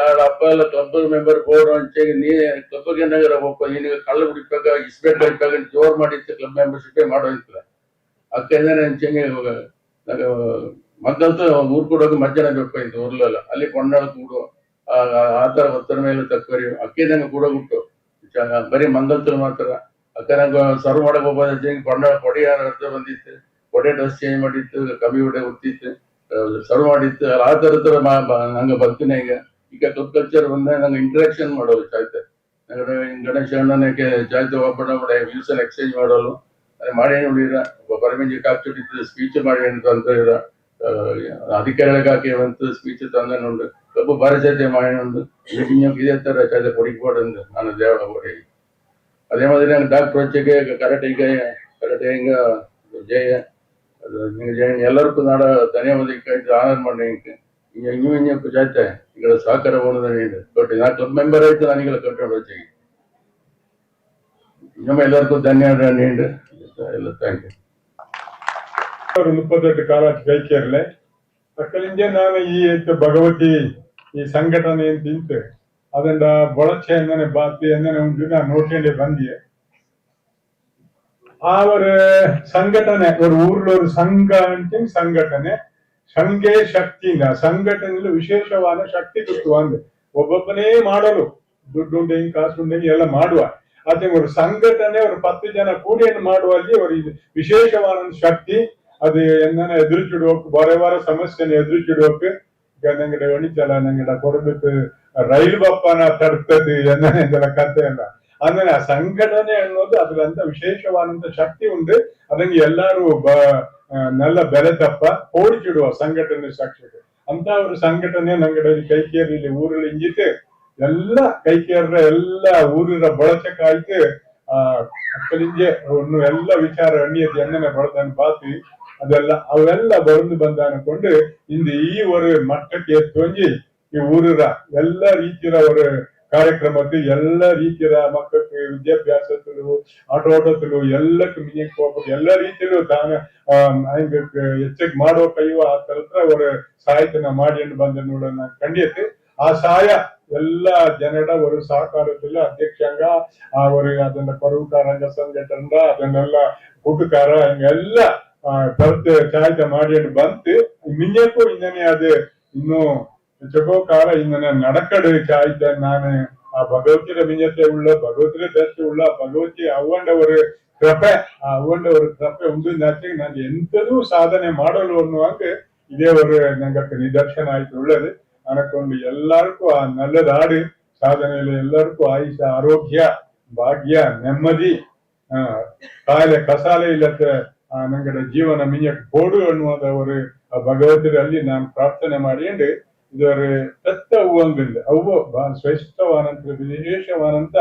ನಾಡ ಅಪ್ಪ ಎಲ್ಲ ಕ್ಲಬ್ ಮೆಂಬರ್ ಕೂಡ ಹಂಚೆ ನೀ ಕ್ಲಬ್ಗೆ ನಗರ ಒಬ್ಬ ನೀನು ಕಳ್ಳ ಬಿಡಿಪಾಗ ಇಸ್ಬೇಟ್ ಹಾಕಿಪಾಗ ಜೋರ್ ಮಾಡಿತ್ತು ಕ್ಲಬ್ ಮೆಂಬರ್ಶಿಪ್ ಮಾಡೋಯ್ತಲ್ಲ ಅಕ್ಕ ಏನಾರ ಹಂಚಂಗೆ ಮತ್ತಂತೂ ಊರ್ ಕೂಡ ಮಜ್ಜನ ಬೇಕು ಇಂದ ಊರ್ಲೆಲ್ಲ ಅಲ್ಲಿ ಕೊಂಡಾಡ ಕೂಡು ಆ ಥರ ಮೇಲೆ ತಕ್ಕರಿ ಅಕ್ಕಿದಂಗೆ ಕೂಡ ಬಿಟ್ಟು ಬರೀ ಮಂಗಲ್ತರು ಮಾತ್ರ ಅಕ್ಕ ನಂಗೆ ಸರ್ವ್ ಮಾಡಕ್ ಹೋಗ್ಬೋದು ಕೊಂಡ ಕೊಡಿ ಅರ್ಥ ಬಂದಿತ್ತು ಕೊಡೆ ಡ್ರೆಸ್ ಚೇಂಜ್ ಮಾಡಿತ್ತು ಕಮ್ಮಿ ಹೊಡೆ ಗೊತ್ತಿತ್ತು ಸರ್ವ್ ಮಾಡಿತ್ತು ಆ ಥರ ಥರ ನಂಗೆ ಬರ್ತೀನಿ ಈಗ ಈಗ ಕ್ಲಬ್ ಕಲ್ಚರ್ ಬಂದ ನಂಗೆ ಇಂಟ್ರಾಕ್ಷನ್ ಮಾಡೋದು ಚಾಯ್ತೆ ಗಣೇಶ ಅಣ್ಣನಕ್ಕೆ ಚಾಯ್ತೆ ಓಪನ್ ಮಾಡಿ ವ್ಯೂಸಲ್ಲಿ ಎಕ್ಸ್ಚೇಂಜ್ ಮಾಡೋಲ್ಲ ಮಾಡಿ ಏನು ಉಳಿರ ಪರಮೇಂಜಿ ಕಾಕ್ಚುಡಿದ್ದು ಸ್ಪೀಚ್ ಮಾಡಿ ಅಂತ ಹೇಳಿರ ಅಧಿಕಾರಿಗಳಿಗೆ ಹಾಕಿ ಸ್ಪೀಚ್ ತಂದ ನೋಡಿ ரொம்ப பரிசத்தை வாங்கிட்டு வந்து இன்னும் இதயத்தர் சேர்த்த பொடி போடுறது அந்த தேவ பொடி அதே மாதிரி எனக்கு டாக்டர் வச்சுக்கே கரட்டைக்கு கரட்டைங்க ஜெய அது நீங்கள் ஜெயன் எல்லாருக்கும் நட தனியாக வந்து கழித்து ஆனர் பண்ணீங்க இங்கே இங்கும் இங்கே இப்போ சேர்த்தேன் எங்களை சாக்கரை போனது நீங்கள் கட்டி நான் கிளப் மெம்பர் ஆகிட்டு நான் எங்களை கட்டோட வச்சு இன்னும் எல்லாருக்கும் தனியாக நீண்டு எல்லாம் தேங்க்யூ முப்பத்தெட்டு காலாட்சி கைக்கேரில் தக்கலிஞ்ச நான் ஈ எத்த பகவதி ಈ ಸಂಘಟನೆ ಅಂತ ಅದನ್ನ ಬಳಚೆ ಎಂದನೆ ಬಾತಿ ಎಂದನೆ ಒಂದು ದಿನ ನೋಡ್ಕೊಂಡೆ ಬಂದಿ ಆ ಸಂಘಟನೆ ಅವ್ರ ஊர்ல ಸಂಘ ಅಂತ ಸಂಘಟನೆ ಸಂಘೆ ಶಕ್ತಿಯಿಂದ ಸಂಘಟನೆ ವಿಶೇಷವಾದ ಶಕ್ತಿ ಕೊಟ್ಟು ಅಂದ್ರೆ ಒಬ್ಬೊಬ್ಬನೇ ಮಾಡಲು ದುಡ್ಡು ಹಿಂಗ್ ಕಾಸು ಉಂಡೆಂಗೆ ಎಲ್ಲ ಮಾಡುವ ಅದೇ ಒಂದು ಸಂಘಟನೆ ಒಂದು ಪತ್ತು ಜನ ಕೂಡಿ ಮಾಡುವಲ್ಲಿ ಅವರು ವಿಶೇಷವಾದ ಶಕ್ತಿ ಅದು ಎಂದನ ಎದುರು ಬರೆ ಬರ ಸಮಸ್ಯೆನ ಎದುರು ಗಂಗಡ ಒಣಿಚಲ ನಂಗಡ ಕೊಡಬಿಟ್ಟು ರೈಲು ಬಪ್ಪನ ತರ್ತದೆ ಎನ್ನ ಕಥೆ ಎಲ್ಲ ಅಂದ್ರೆ ಆ ಸಂಘಟನೆ ಅನ್ನೋದು ಅದರಂತ ವಿಶೇಷವಾದಂತ ಶಕ್ತಿ ಉಂಟು ಅದನ್ನ ಎಲ್ಲಾರು ನೆಲ್ಲ ಬೆಲೆ ತಪ್ಪ ಓಡಿಚಿಡುವ ಸಂಘಟನೆ ಸಾಕ್ಷಿಗೆ ಅಂತ ಒಂದು ಸಂಘಟನೆ ನಂಗಡಲ್ಲಿ ಕೈಕೇರಿಲಿ ಊರಲ್ಲಿ ಇಂಜಿತ್ತು ಎಲ್ಲ ಕೈಕೇರ್ರ ಎಲ್ಲ ಊರಿನ ಬಳಚಕ್ಕಾಯ್ತು ಆ ಅಕ್ಕಲಿಂಜೆ ಎಲ್ಲ ವಿಚಾರ ಅಣ್ಣಿಯದು ಎಣ್ಣೆನೆ ಬಳದನ್ನು ಬಾತಿ ಅದೆಲ್ಲ ಅವೆಲ್ಲ ಬರೆದು ಬಂದ ಅನ್ಕೊಂಡು ಇಂದು ಈ ಒಂದು ಮಟ್ಟಕ್ಕೆ ತೊಂಜಿ ಈ ಊರರ ಎಲ್ಲ ರೀತಿಯ ಅವರು ಕಾರ್ಯಕ್ರಮಕ್ಕೆ ಎಲ್ಲ ರೀತಿಯ ಮಕ್ಕಳಿಗೆ ವಿದ್ಯಾಭ್ಯಾಸಗಳು ಆಟೋಟದಲ್ಲೂ ಎಲ್ಲಕ್ಕೂ ಮಿಜಿಕ್ ಹೋಗ್ಬೇಕು ಎಲ್ಲ ರೀತಿಯಲ್ಲೂ ತಾನ ಹೆಚ್ಚಿಗೆ ಮಾಡೋ ಕೈವ ಆ ತರತ್ರ ಅವರು ಸಹಾಯತನ ಮಾಡಿಕೊಂಡು ಬಂದ ನೋಡ ಕಂಡಿಯತ್ತೆ ಆ ಸಹಾಯ ಎಲ್ಲ ಜನರ ಅವರು ಸಹಕಾರದಲ್ಲಿ ಅಧ್ಯಕ್ಷಂಗ ಅವರು ಅದನ್ನ ಪರುಕಾರ ಸಂಘಟನೆ ಅದನ್ನೆಲ್ಲ ಕೂಟಕಾರ ಎಲ್ಲ ಕಲ್ತ್ ಮಾಡಿ ಅಂತ பந்து மிஞ்சக்கும் இன்னனே அது ಇನ್ನು ಜಗೋ ಕಾಲ இன்னன நடக்கடு காய்த்த ನಾನು ಆ ಭಗವತಿರ ಮಿಂಜತೆ ಉಳ್ಳ ಭಗವತಿರ ದರ್ಶಿ ಉಳ್ಳ ಭಗವತಿ ಅವರ ಕೃಪೆ ಆ ಅವರ ಕೃಪೆ ಉಂಡು ನಾಚಿಗೆ ನಾನು ಎಂತದೂ ಸಾಧನೆ ಮಾಡಲು ಅನ್ನುವಾಗ ಇದೇ ಅವರು ನಂಗಕ್ಕೆ ನಿದರ್ಶನ ಆಯ್ತು ಒಳ್ಳೇದು ಅನ್ಕೊಂಡು ಎಲ್ಲರಿಗೂ ಆ ನಲ್ಲದಾಡಿ ಸಾಧನೆಯಲ್ಲಿ ಎಲ್ಲರಿಗೂ ಆಯುಷ ಆರೋಗ್ಯ ಭಾಗ್ಯ ನೆಮ್ಮದಿ ಕಾಯಿಲೆ ಕಸಾಲೆ ಇಲ್ಲತ್ತೆ ನಂಗಡ ಜೀವನ ಮಿಂಜಕ್ ಬೋಡು ಅನ್ನುವಂತ ഒരു ಭಗವದ್ಗರಲ್ಲಿ ನಾನು ಪ್ರಾರ್ಥನೆ ಮಾಡಿಕೊಂಡು ಇದರ ತತ್ತ ಹೂವಂಗಿಲ್ಲ ಅವ್ವ ಶ್ರೇಷ್ಠವಾನಂತ ಶ್ರೇಷ್ಠವಾದಂತ ವಿಶೇಷವಾದಂತ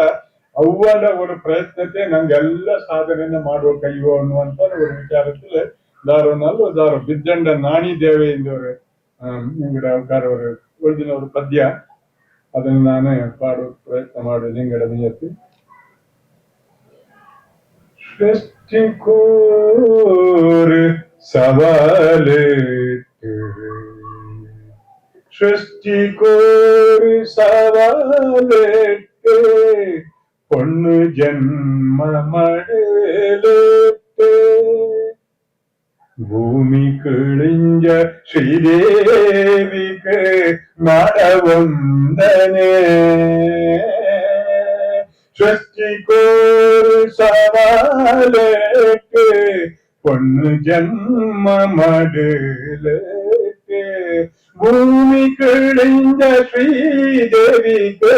ಅವ್ವನ ಒಂದು ಪ್ರಯತ್ನತೆ ನಂಗೆಲ್ಲ ಸಾಧನೆಯನ್ನ ಮಾಡುವ ಕೈಯೋ ಅನ್ನುವಂತ ಒಂದು ವಿಚಾರದಲ್ಲಿ ನಲ್ಲು ದಾರು ಬಿದ್ದಂಡ ನಾಣಿ ದೇವೆ ಎಂದವರು ನಿಂಗಡ ಅವಕಾರವರು ಉಳಿದಿನವರು ಪದ್ಯ ಅದನ್ನು ನಾನೇ ಮಾಡುವ ಪ್ರಯತ್ನ ಮಾಡುವ ನಿಂಗಡ ನಿಯತ್ತಿ സൃഷ്ടിക്കോര് സവാലിട്ട് സൃഷ്ടിക്കോര് സവാലിട്ട് പൊണ്ണു ജന്മമടലിട്ട് ഭൂമി കിളിഞ്ച ശ്രീദേവിക്ക് നടവുണ്ടനേ सृष्टि को सवाल के पुण्य जन्म मडल के भूमि किड़िंद श्रीदेवी के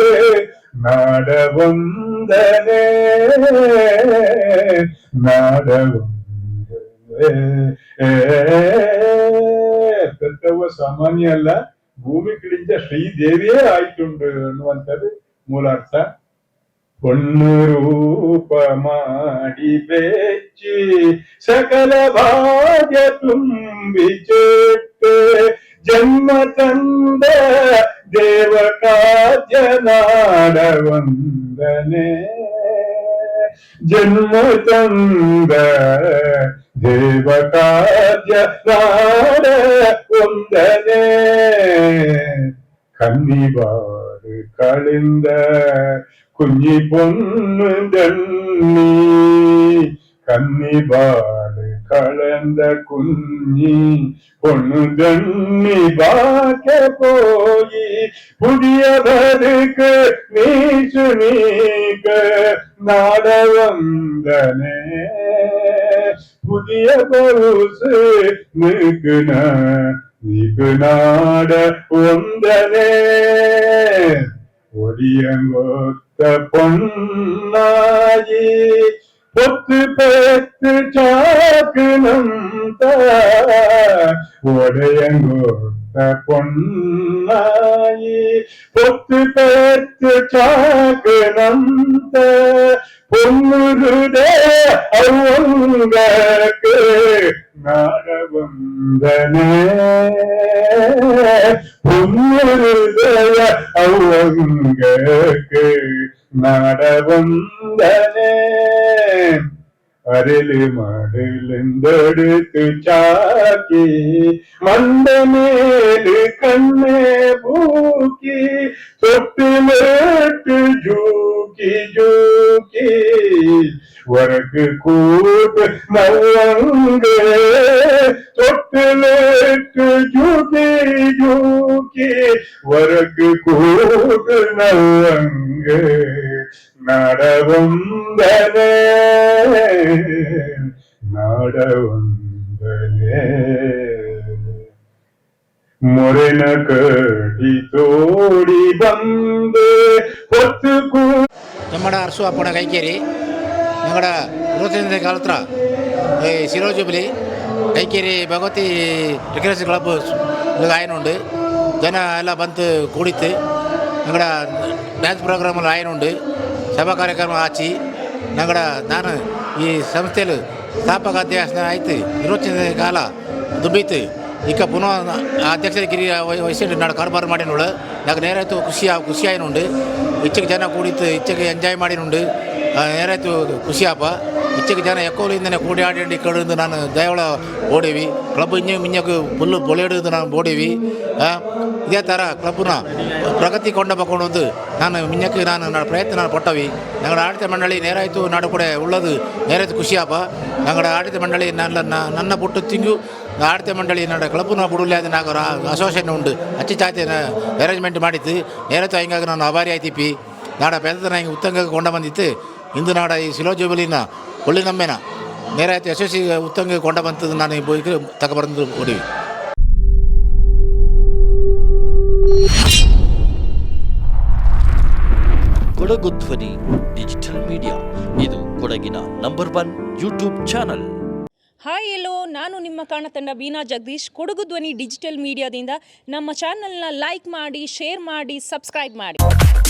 நாடவந்தனே ನಾಡವ ಸಾಮಾನ್ಯ ಅಲ್ಲ ಭೂಮಿ ಕಿಡಿಂದ ಶ್ರೀದೇವಿಯೇ ಆಯ್ತುಂಡು ಅನ್ನುವಂಥದ್ದು ಮೂಲಾರ್ಥ ഒന്ന് രൂപമാടി വെച്ച് സകല ഭാഗ്യ തുമ്പിച്ചിട്ട് ജന്മ തന്ത ദേവകാജനാടവന്ദനെ ജന്മ തന്ത ദേവകാജനാടവന്ദനെ കന്നിവാർ കളിന്ത കുഞ്ഞി പൊന്നുണ്ടണ്ണി കന്നിബാട് കളന്ത കുഞ്ഞി പൊണ്ണു പൊണ്ണുണ്ടണ്ണി ബാക്ക പോയി പുതിയ നീച്ചു നീക്ക് നാടകം തന്നെ പുതിയ പൗസ് നിൽക്കുന്ന നിൽക്കുന്നാട് ഒന്നനെ ഒടിയങ്കോത്ത് பொன்னாயி பொத்து பேத்து சாக்குனம் உடையங்கோத்த பொன்னாயி பொத்து பேத்து சாக்குனம் பொன்னுருதே அவங்களுக்கு നരവന്ദനേ പുണ്യഹൃദയ ഔവങ്കക്ക് നടവന്ദനേ അരല് മടലെന്തെടുത്ത് ചാക്കി മണ്ടമേല് കണ്ണേ പൂക്കി തൊട്ടിലേട്ട് ജൂക്കി ജൂക്കി உனக்கு கூட்டு நல்லங்கே தொட்டிலேட்டு யூகி யூகி உனக்கு கூட்டு நல்லங்கே நடவந்தனே நடவந்தனே ಮೊರೆನ ಕಡಿ ತೋಡಿ ಬಂದೆ ಹೊತ್ತು ಕನ್ನಡ ಅರಸು ಅಪ್ಪಣ ಕೈಕೇರಿ ഞങ്ങളുടെ ഇരുപത്തിരണ്ടിൻ്റെ കാലത്ര ഈ സീറോ ജൂബിലി കൈക്കേരി ഭഗവതി റിക്രിയേഷൻ ക്ലബ്ബ് ആയനുണ്ട് ജന എല്ലാം ബന്ധ് കൂടിത്ത് ഞങ്ങളുടെ ഡാൻസ് പ്രോഗ്രാമുകൾ ആയനുണ്ട് സഭാ ಕಾರ್ಯಕ್ರಮ ആച്ചി ഞങ്ങളുടെ ഞാൻ ഈ സംസ്ഥയിൽ സ്ഥാപക അധ്യക്ഷന ആയിട്ട് ഇരുപത്തിരണ്ടിൻ്റെ കാല ದುಡಿತು ಈಗ ಪುನಃ ಅಧ್ಯಕ್ಷರ ಕಿರಿಯ ವಹಿಸಿಕೊಂಡು ನಾನು ಕಾರ್ಬಾರ್ ಮಾಡಿನುಳ್ಳು నాకు నేరైతే ఖుషి ఖుషి అయిన ఉండి ఇచ్చకి జనం కూడితే ఇచ్చకి ఎంజాయ్ మాడినుండు ನೇರಾಯ್ತು ಖುಷಿಯಪ್ಪ ಇಚ್ಚಕ್ಕೆ ಜನ ಎಕ್ಕೋಲಿಂದನೇ ಕೂಡಿ ಆಡಿ ಕಡಿದು ನಾನು ದೇವಳ ಓಡಿವಿ ಕ್ಲಬ್ ಇಂಜೆ ಮಿಂಜಕ್ಕೆ ಫುಲ್ಲು ಬೊಲೆ ನಾನು ಓಡಿವಿ ಇದೇ ಥರ ಕ್ಲಬ್ನ ಪ್ರಗತಿ ಕೊಂಡ ಬಂದು ನಾನು ಮಿಂಜಕ್ಕೆ ನಾನು ನನ್ನ ಪ್ರಯತ್ನ ನಾನು ಪಟ್ಟವಿ ನಂಗಡ ಆಡಳಿತ ಮಂಡಳಿ ನೇರಾಯ್ತು ನಾಡು ಕೂಡ ಉಳ್ಳದು ನೇರಾಯ್ತು ಖುಷಿಯಪ್ಪ ನಂಗಡ ಆಡಳಿತ ಮಂಡಳಿ ನನ್ನ ನನ್ನ ಬುಟ್ಟು ತಿಂಗು ಆಡಿತ ಮಂಡಳಿ ನಡ ಕ್ಲಬ್ನ ಬಿಡಲೇ ಅದು ನಾವು ಅಸೋಸಿಯೇಷನ್ ಉಂಡು ಚಾತಿ ಅರೇಂಜ್ಮೆಂಟ್ ಮಾಡಿತ್ತು ನೇರಾಯ್ತು ಹಿಂಗಾಗಿ ನಾನು ಅಭಾರಿ ಆಯ್ತಿಪ್ಪಿ ನಾಡ ಬೆಳೆದ ನಂಗೆ ಉತ್ತಂಗಕ್ಕೆ ಕೊಂಡ ಬಂದಿತ್ತು ನಾಡ ಈ ಸಿಲೋ ಜುಬಲಿನ ಒಳ್ಳೆ ನಮ್ಮೆನ ನೇರಾಯ್ತು ಯಶಸ್ವಿ ಉತ್ತಂಗ ಕೊಂಡ ಬಂತದ್ದು ನಾನು ಈ ಬೋಯ್ಗೆ ತಗೊಬಂದು ಹೊಡಿವಿ ಕೊಡಗು ಧ್ವನಿ ಡಿಜಿಟಲ್ ಮೀಡಿಯಾ ಇದು ಕೊಡಗಿನ number one YouTube channel hi hello ನಾನು ನಿಮ್ಮ ಕಾಣತಂಡ ವೀನಾ ಜಗದೀಶ್ ಕೊಡಗು ಧ್ವನಿ ಡಿಜಿಟಲ್ ಮೀಡಿಯಾದಿಂದ ನಮ್ಮ ಚಾನಲ್ನ ಲೈಕ್ ಮಾಡಿ ಶೇರ್ ಮಾಡಿ ಸಬ್ಸ್ಕ್ರೈಬ್ ಮಾಡಿ